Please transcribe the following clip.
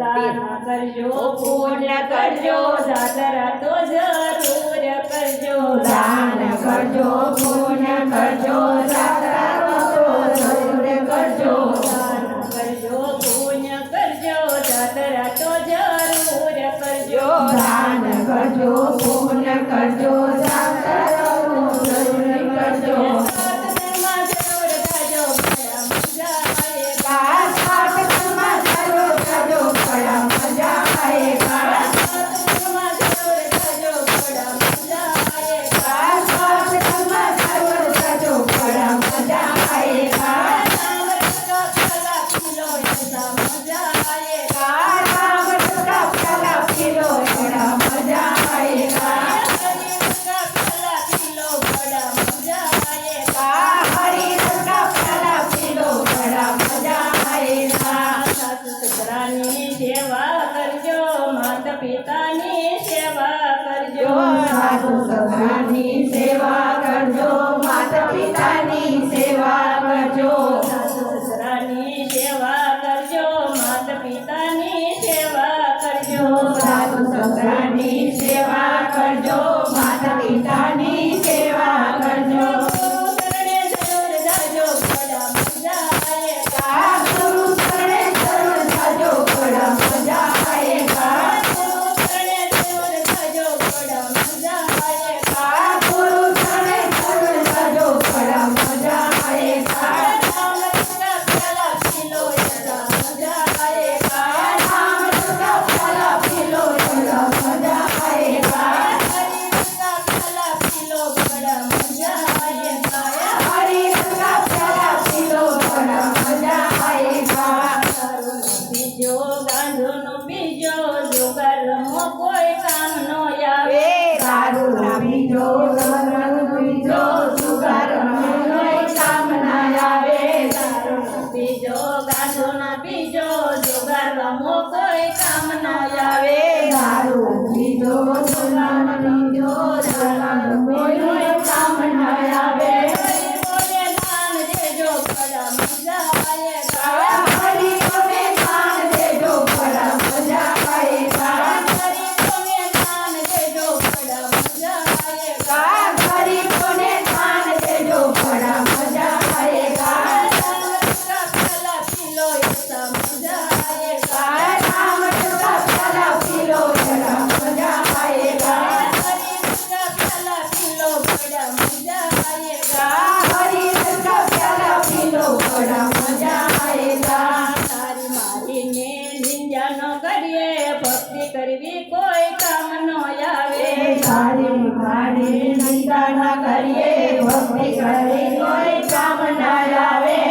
દાન કરજો પૂર્ણ કરજો સાતરા તો જરૂર કરજો. દાન કરજો પૂર્ણ કરજો સાતરા તો જરૂર કરજો. દાન કરજો પૂર્ણ કરજો સાતરા તો જરૂર કરજો. દાન કરજો સાસુ સસરાની સેવા કરજો માતા પિતાની સેવા કરજો સાસુ સસરાની સેવા કરજો માતા પિતાની સેવા કરજો સાસુ સસરાની સેવા બીજો ગાંધો ના બીજો જોગાડવા મો કોઈ કામ ના આવે. ગારો બીજો સોના બીજો કોઈ बड़ा मज़ा आएगा તારી મારીને નિંજા ન કરીએ ભક્તિ કરવી કોઈ કામ ન આવે તારી મારી નિંદા ના કરીએ ભક્તિ કરે કોઈ કામ ના આવે